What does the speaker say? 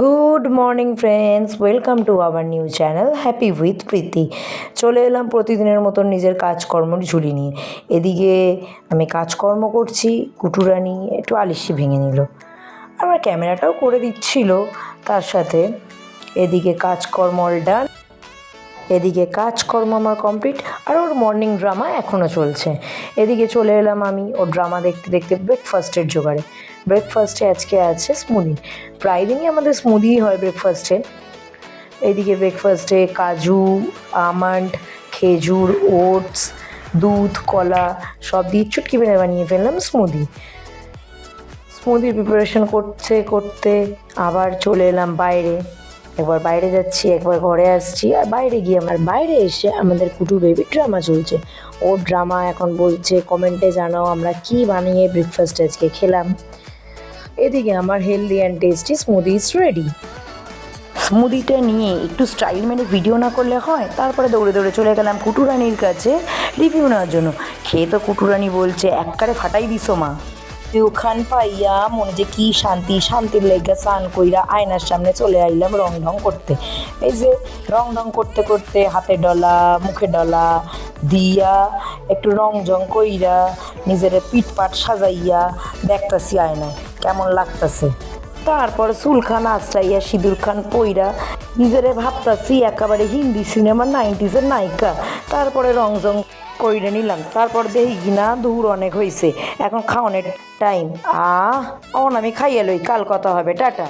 Good morning friends welcome to our new channel happy with Priti চলে এলাম প্রতিদিনের মতন নিজের কাজকর্মর ঝুলি নিয়ে। এদিকে আমি কাজকর্ম করছি, কুটুরানি একটু আলিশি ভেঙে নিল। আমার ক্যামেরাটাও করে দিচ্ছিল, তার সাথে এদিকে কাজকর্ম done এদিকে কাজকর্ম আমার কমপ্লিট আর ওর মর্নিং ড্রামা এখনও চলছে। এদিকে চলে এলাম আমি ওর ড্রামা দেখতে দেখতে ব্রেকফাস্টের জোগাড়ে। ব্রেকফাস্টে আজকে আছে স্মুদি প্রায় দিনই আমাদের স্মুদি হয় ব্রেকফাস্টে এদিকে ব্রেকফাস্টে কাজু আমন্ড খেজুর ওটস দুধ, কলা সব দিয়ে চুটকি বেড়ে বানিয়ে ফেললাম স্মুদি স্মুদি প্রিপারেশন করতে করতে আবার চলে এলাম বাইরে। একবার বাইরে যাচ্ছি, একবার ঘরে আসছি আর বাইরে গিয়ে আমার, বাইরে এসে আমাদের কুটু বেবি ড্রামা চলছে। ও ড্রামা এখন বলছে কমেন্টে জানাও আমরা কি বানিয়ে ব্রেকফাস্ট আজকে খেলাম। এদিকে আমার healthy and tasty smoothie is ready স্মুদিটা নিয়ে একটু স্টাইল মেরে ভিডিও না করলে হয়, তারপরে দৌড়ে দৌড়ে চলে গেলাম কুটুরানির কাছে রিভিউ নেওয়ার জন্য। খেয়ে তো কুটুরানি বলছে, এককারে ফাটাই দিছো মা। ওখান পাইয়া মনে যে কি শান্তি, শান্তির লেগে স্নান কইরা আয়নার সামনে চলে আইলাম রং ঢং করতে। এই যে রং ঢং করতে করতে হাতে ডলা, মুখে ডলা দিয়া একটু রং জং কইরা নিজের পিটপাট সাজাইয়া দেখতাছি আয়নায়। কেমন লাগতাছে? তারপর সুলখান আশ্রাইয়া সিঁদুর খান পইরা নিজেরে ভাবতাছি একেবারে হিন্দি সিনেমার নাইনটিজের নায়িকা। তারপরে রংজং কইরে নিলাম। তারপর দেখি কিনা দূর অনেক হয়েছে এখন খাওয়ানোর টাইম আহ, অন আমি খাইয়ে লই, কাল কথা হবে, টাটা।